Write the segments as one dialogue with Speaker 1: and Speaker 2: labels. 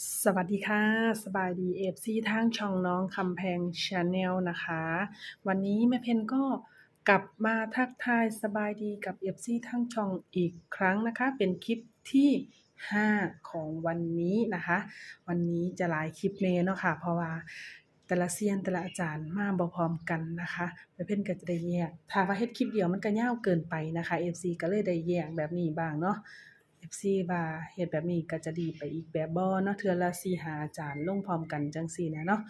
Speaker 1: สวัสดีค่ะ สบายดีเอฟซีทางช่องน้องคำแพงชาแนลนะคะ วันนี้แม่เพนก็กลับมาทักทายสบายดีกับเอฟซีทางช่องอีกครั้งนะคะ เป็นคลิปที่ 5 ของวันนี้นะคะ วันนี้จะหลายคลิปเนเนาะค่ะ เพราะว่าแต่ละเซียนแต่ละอาจารย์มาบ่พร้อมกันนะคะแม่เพนก็จะได้แยกถ้าว่าเฮ็ดคลิปเดียวมันก็ยาวเกินไปนะคะ FC ก็เลยได้แยกแบบนี้บ้างเนาะ FC ว่าเฮ็ดแบบนี้ก็จะดีไปอีกแบบบ่เนาะเทื่อละ4 5อาจารย์ลงพร้อมกันจังซี่นะเนาะ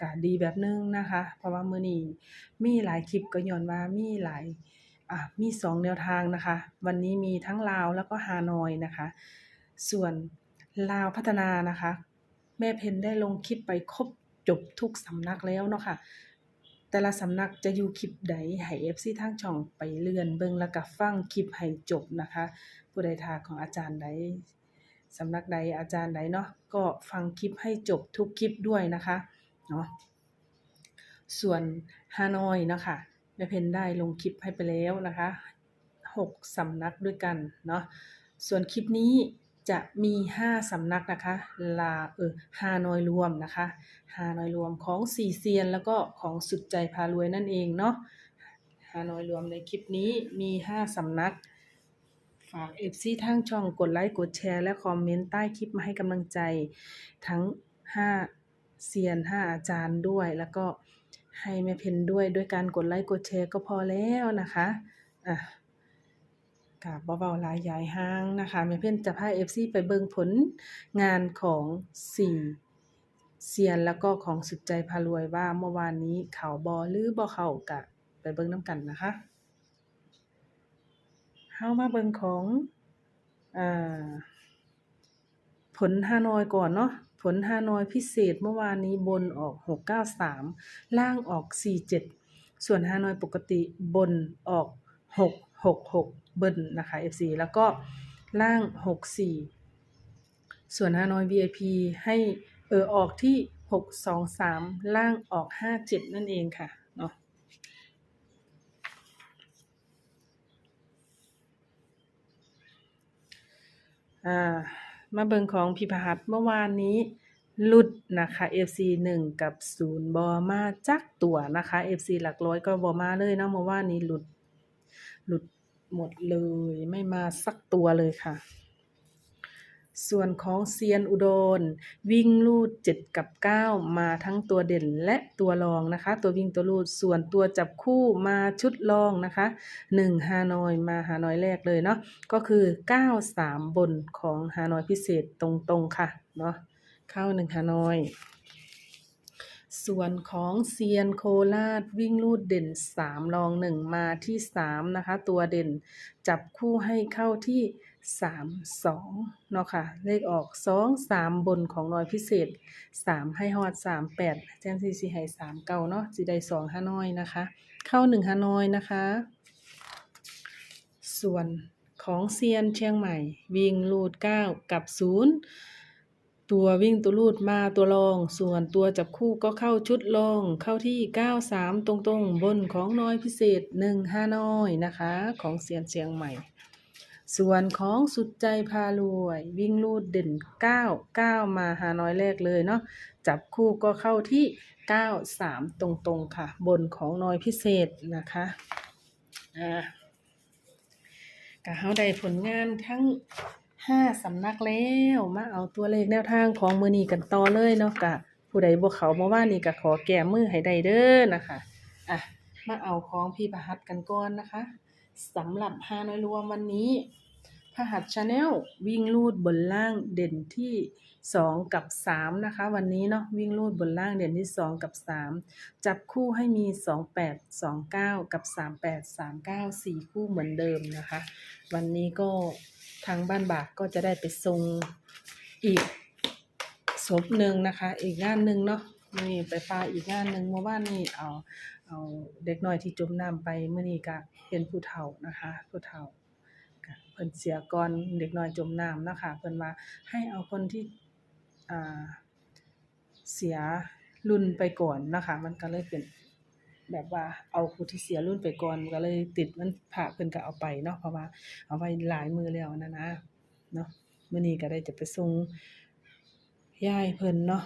Speaker 1: ก็ดีแบบนึงนะคะ เพราะว่ามื้อนี้มีหลายคลิปก็ย้อนว่ามีหลายอ่ามีสองแนวทางนะคะ วันนี้มีทั้งลาวแล้วก็ฮานอยนะคะ ส่วนลาวพัฒนานะคะ แม่เพนได้ลงคลิปไปครบจบทุกสำนักแล้วเนาะค่ะแต่ละสำนักจะอยู่คลิปใดให้ FC ทางช่องไปเลื่อนเบิ่งแล้วก็ฟังคลิปให้จบนะคะ ผู้ใดทาของอาจารย์ใดสำนักใดอาจารย์ใดเนาะก็ฟังคลิปให้จบทุกคลิปด้วยนะคะเนาะส่วนฮานอยเนาะค่ะแม่เพนได้ลงคลิปให้ไปแล้วนะคะหกสำนักด้วยกันเนาะส่วนคลิปนี้จะมีห้าสำนักนะคะ ลาเออฮานอยรวมนะคะฮานอยรวมของสี่เซียน แล้วก็ของสุดใจพารวยนั่นเองเนาะฮานอยรวมในคลิปนี้มีห้าสำนัก ฝาก FC ทางช่องกดไลค์กดแชร์และคอมเมนต์ใต้คลิปมาให้กำลังใจทั้ง 5เซียน 5 อาจารย์ด้วย แล้วก็ให้แม่เพนด้วยด้วยการกดไลค์กดแชร์ก็พอแล้วนะคะอะกับเบาๆลายยายห้างนะคะแม่เพนจะพา FC ไปเบิ่งผลงานของ4เซียนแล้วก็ของสุดใจพารวยว่าเมื่อวานนี้เขาบอหรือบ่เขากะไปเบิ่งน้ำกันนะคะ เฮามาเบิ่งของอผลฮานอยก่อนเนาะผลฮานอยพิเศษเมื่อวานนี้บนออก 693 ล่างออก 47 ส่วนฮานอยปกติบนออก 666 เบิ้ลนะคะ FC แล้วก็ล่าง 64 ส่วนฮานอย VIP ให้เออออกที่ 623 ล่างออก 57 นั่นเองค่ะเนาะ อ่ามาเบิงของพิพหัสเมื่อวานนี้หลุดนะคะ FC 1 กับ 0 บอมาจักตัวนะคะ FC หลักร้อยก็บอมาเลยนะเมื่อวานนี้หลุด หลุดหมดเลยไม่มาสักตัวเลยค่ะ ส่วนของเซียนอุดร วิ่งลูด 7 กับ 9 มาทั้งตัวเด่นและตัวรองนะคะ ตัววิ่งตัวลูดส่วนตัวจับคู่มาชุดรองนะคะ 1 ฮานอยมาฮานอยแรกเลยเนาะก็คือ 93 บนของฮานอยพิเศษตรงๆค่ะเนาะเข้า 1 ฮานอย ส่วนของเซียนโคราชวิ่งลูดเด่น 3 รอง 1 มาที่ 3 นะคะ ตัวเด่นจับคู่ให้เข้าที่ 3 2 เนาะค่ะ เลขออก 2 3 บนของน้อยพิเศษ 3 ให้ฮอด 3 8 แจ้งซีซีให้ 3 เก่าเนาะสิได้2ฮานอยนะคะ เข้า 1ฮานอยนะคะ ส่วนของเซียนเชียงใหม่ วิ่งลูด 9 กับ 0 ตัววิ่งตัวลูดมาตัวรอง ส่วนตัวจับคู่ก็เข้าชุดรอง เข้าที่ 93 ตรงๆ บนของน้อยพิเศษ1ฮานอยนะคะ ของเซียนเชียงใหม่ ส่วนของสุดใจพารวย วิ่งลูดเด่น 9 9 มาหาน้อยแรกเลยเนาะจับคู่ก็เข้าที่ 93 ตรงๆ ค่ะ บนของน้อยพิเศษนะคะอ่าก็เฮาได้ผลงานทั้ง 5สำนักแล้วมาเอาตัวเลขแนวทางของมือนี้กันต่อเลยเนาะก็ผู้ใดบ่เขามาว่านี่ก็ขอแก้มือให้ได้เด้อนะคะอะมาเอาของพี่ประหัสกันก่อนนะคะสำหรับฮานอยรวมวันนี้พหัสชาแนลวิ่งลูดบนล่างเด่นที่ 2 กับ 3 นะคะ วันนี้เนาะวิ่งลูดบนล่างเด่นที่ 2 กับ 3 จับคู่ให้มี 28 29 กับ 38 39 4 คู่เหมือนเดิมนะคะ วันนี้ก็ ทางบ้านบากก็จะได้ไปทรงอีกศพหนึ่งนะคะ อีกงานหนึ่งเนาะนี่ไปปลาอีกงานหนึ่งเมื่อวานนี้เอาเอาเด็กน้อยที่จมน้ำไปเมื่อนี้ก็เป็นผู้เฒ่านะคะผู้เฒ่าเพิ่นเสียก่อนเด็กน้อยจมน้ำนะคะเพิ่นว่าให้เอาคนที่เสียรุ่นไปก่อนนะคะ มันก็เลยเป็น แบบว่าเอาผู้ที่เสียรุ่นไปก่อนก็เลยติดมันพระเพิ่นก็เอาไปเนาะเพราะว่าเอาไว้หลายมือแล้วนะนะเนาะมื้อนี้ก็ได้จะไปส่งยายเพิ่นเนาะ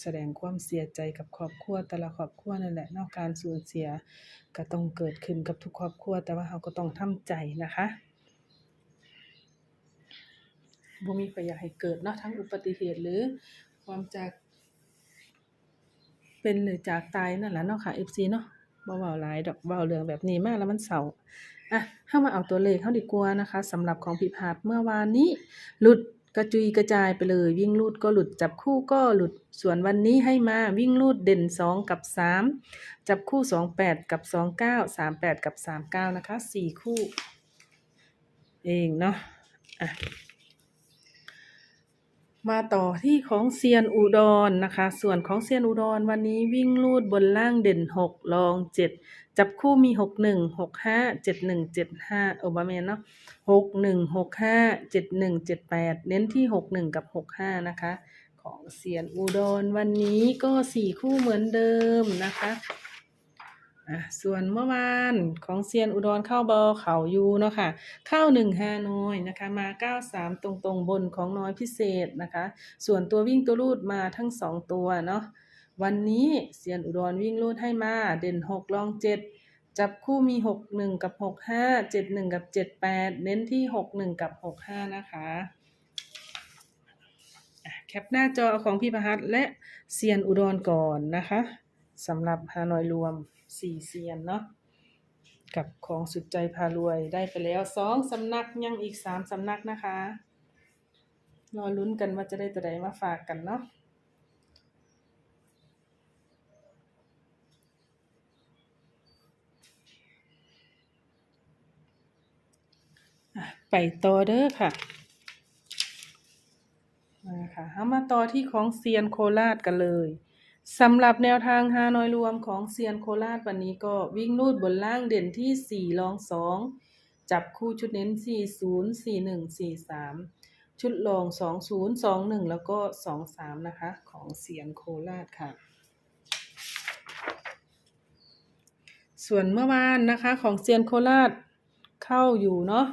Speaker 1: แสดงความเสียใจกับครอบครัวแต่ละครอบครัวนั่นแหละนาะการสูญเสียก็ต้องเกิดขึ้นกับทุกครอบครัว แต่ว่าเราก็ต้องทำใจนะคะบ่มีใครอยากให้เกิดเนาะทั้งอุบัติเหตุหรือความจาก เป็นหรือจากตายนั่นแหละเนาะค่ะ FC เนาะบ่เว้าหลายดอกเว้าเรื่องแบบนี้มากแล้วมันเศร้าอะเฮามาเอาตัวเลขเฮาดีกว่านะคะสำหรับของผิดพลาดเมื่อวานนี้ หลุดกระจุยกระจายไปเลย วิ่งลูดก็หลุดจับคู่ก็หลุดส่วนวันนี้ให้มาวิ่งลูดเด่น 2 กับ 3 จับคู่ 28 กับ 29 38 กับ 39 นะคะ 4 คู่ เองเนาะอะ มาต่อที่ของเซียนอุดรนะคะ ส่วนของเซียนอุดรวันนี้วิ่งลูดบนล่างเด่นหกรองเจ็ดจับคู่มีหกหนึ่งหกห้าเจ็ดหนึ่งเจ็ดห้าโอบาเมนเนาะหกหนึ่งหกห้าเจ็ดหนึ่งเจ็ดแปดเน้นที่หกหนึ่งกับหกห้านะคะ ของเซียนอุดรวันนี้ก็สี่คู่เหมือนเดิมนะคะ อะส่วนเมื่อวานของเซียนอุดรเข้าบอเขาอยู่เนาะค่ะ เข้าหนึ่งฮานอยนะคะ มาเก้าสามตรงตรงๆบนของน้อยพิเศษนะคะ ส่วนตัววิ่งตัวรูดมาทั้งสองตัวเนาะวันนี้เซียนอุดรวิ่งรูดให้มาเด่นหกรองเจ็ดจับคู่มีหกหนึ่งกับหกห้าเจ็ดหนึ่งกับเจ็ดแปดเน้นที่หกหนึ่งกับหกห้านะคะแคปหน้าจอของพี่ประหัตและเซียนอุดรก่อนนะคะสำหรับฮานอยรวม สี่เซียนเนาะกับของสุดใจพารวยได้ไปแล้วสองสำนักยังอีกสามสำนักนะคะรอลุ้นกันว่าจะได้ตัวใดมาฝากกันเนาะไปต่อเด้อค่ะมาค่ะเอามาต่อที่ของเซียนโคราชกันเลย สำหรับแนวทางฮานอยรวมของเซียนโคราชวันนี้ก็วิ่งลูดบนล่างเด่นที่ 4 รอง 2 จับคู่ชุดเน้น 40 41 43 ชุดรอง 20 21 แล้วก็ 23 นะคะ ของเซียนโคราชค่ะ ส่วนเมื่อวานนะคะของเซียนโคราชเข้าอยู่เนาะ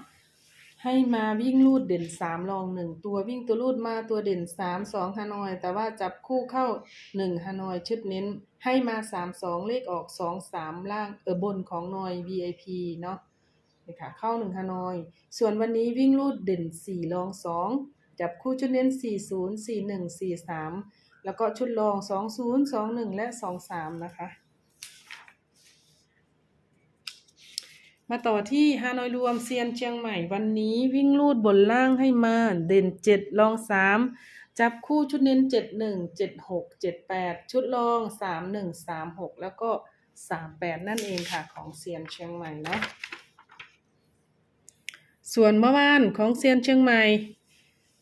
Speaker 1: ให้มาวิ่งลูดเด่นสามรองหนึ่งตัววิ่งตัวลูดมาตัวเด่นสามสองฮานอย แต่ว่าจับคู่เข้าหนึ่งฮานอยชุดเน้น ให้มาสามสองเลขออกสองสามล่างเออบนของนอย VIP เนาะนี่ค่ะเข้าหนึ่งฮานอย ส่วนวันนี้วิ่งลูดเด่นสี่รองสองจับคู่ชุดเน้นสี่ศูนย์สี่หนึ่งสี่สามแล้วก็ชุดรองสองศูนย์สองหนึ่งและสองสามนะคะ มาต่อที่ฮานอยรวมเซียนเชียงใหม่วันนี้วิ่งลูดบนล่างให้มาเด่นเจ็ดรองสามจับคู่ชุดเน้นเจ็ดหนึ่งเจ็ดหกเจ็ดแปดชุดรองสามหนึ่งสามหกแล้วก็สามแปดนั่นเองค่ะของเซียนเชียงใหม่เนาะส่วนเมื่อวานของเซียนเชียงใหม่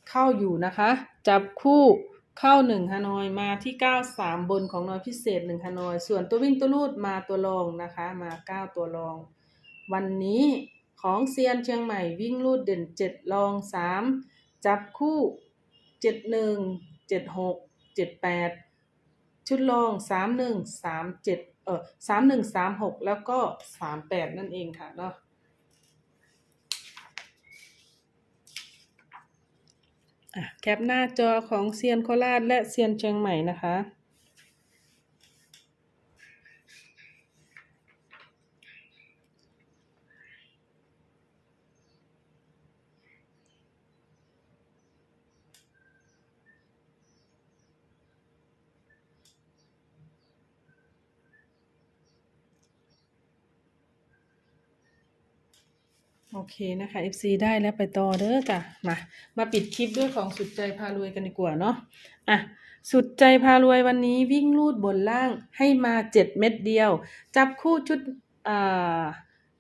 Speaker 1: เข้าอยู่นะคะ จับคู่เข้าหนึ่งฮานอยมาที่เก้าสามบนของน้อยพิเศษหนึ่งฮานอย ส่วนตัววิ่งตัวลูดมาตัวรองนะคะ มาเก้าตัวรอง วันนี้ของเซียนเชียงใหม่วิ่งลูดเด่นเจ็ดรองสามจับคู่เจ็ดหนึ่งเจ็ดหกเจ็ดแปดชุดรองสามหนึ่งสามเจ็ดเออสามหนึ่งสามหกแล้วก็สามแปดนั่นเองค่ะเนาะอะแคปหน้าจอของเซียนโคราชและเซียนเชียงใหม่นะคะ โอเคนะคะ FC ได้แล้วไปต่อเด้อจ้ะมา มาปิดคลิปด้วยของสุดใจพารวยกันดีกว่าเนาะอะสุดใจพารวยวันนี้วิ่งลูดบนล่างให้มาเจ็ดเม็ดเดียว จับคู่ชุดอ่า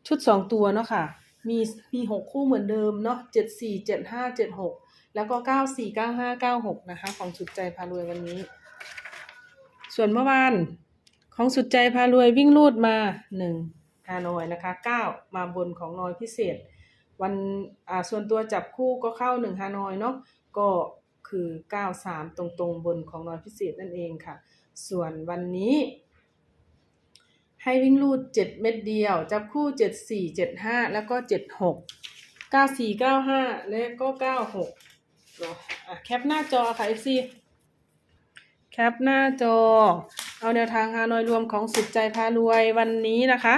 Speaker 1: ชุดสองตัวเนาะค่ะ มีมีหกคู่เหมือนเดิมเนาะเจ็ดสี่เจ็ดห้าเจ็ดหกแล้วก็เก้าสี่เก้าห้าเก้าหกนะคะ ของสุดใจพารวยวันนี้ ส่วนเมื่อวานของสุดใจพารวยวิ่งลูดมาหนึ่ง ฮานอยนะคะเก้ามาบนของนอยพิเศษ วันอ่าส่วนตัวจับคู่ก็เข้าหนึ่งฮานอยเนาะก็คือเก้าสามตรงๆ บนของนอยพิเศษนั่นเองค่ะ ส่วนวันนี้ ให้วิ่งลูดเจ็ดเม็ดเดียว จับคู่เจ็ดสี่เจ็ดห้าแล้วก็เจ็ดหกเก้าสี่เก้าห้าและก็เก้าหกอะแคปหน้าจอค่ะ FC แคปหน้าจอ เอาแนวทางฮานอยรวมของสุดใจพารวยวันนี้นะคะ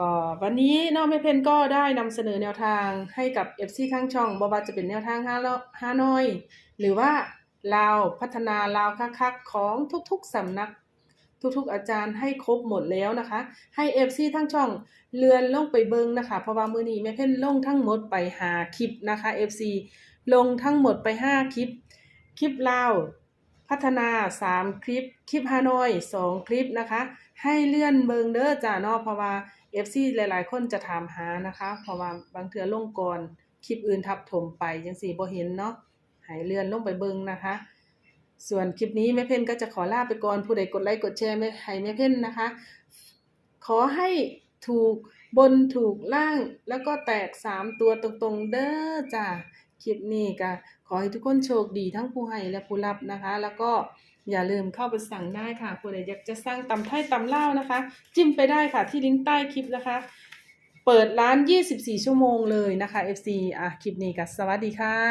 Speaker 1: ก็วันนี้น้องแม่เพนก็ได้นำเสนอแนวทางให้กับ FC ข้างช่องบว่าจะเป็นแนวทางฮาโลฮานอย หรือว่าลาวพัฒนาลาวคักๆของทุกๆสำนักทุกๆอาจารย์ให้ครบหมดแล้วนะคะ ให้ FC ทั้งช่องเลือนลงไปเบิงนะคะ เพราะว่ามือนี้แม่เพ่นลงทั้งหมดไปหาคลิปนะคะ FC ลงทั้งหมดไป 5 คลิป คลิปลาวพัฒนา 3 คลิป คลิปฮานอย 2 คลิปนะคะ ให้เลื่อนเบิงเด้อจ้าเนาะเพราะว่า FC หลาย ๆ คนจะถามหานะคะ เพราะว่าบางเทื่อลงก่อนคลิปอื่นทับถมไปจังสี่บ่เห็นเนาะให้เลื่อนลงไปเบิงนะคะ ส่วนคลิปนี้แม่เพ่นก็จะขอลาไปก่อนผู้ใดกดไลค์กดแชร์ไม่ให้แม่เพ่นนะคะ ขอให้ถูกบนถูกล่างแล้วก็แตกสามตัวตรงๆ เด้อจ้าคลิปนี้ก็ขอให้ทุกคนโชคดีทั้งผู้ให้และผู้รับนะคะ แล้วก็ อย่าลืมเข้าไปสั่งได้ค่ะผู้ใดอยากจะสร้างตำไทยตำเล่านะคะ จิ้มไปได้ค่ะที่ลิงก์ใต้คลิปนะคะ เปิดร้าน 24 ชั่วโมงเลยนะคะ FC อะคลิปนี้ก็สวัสดีค่ะ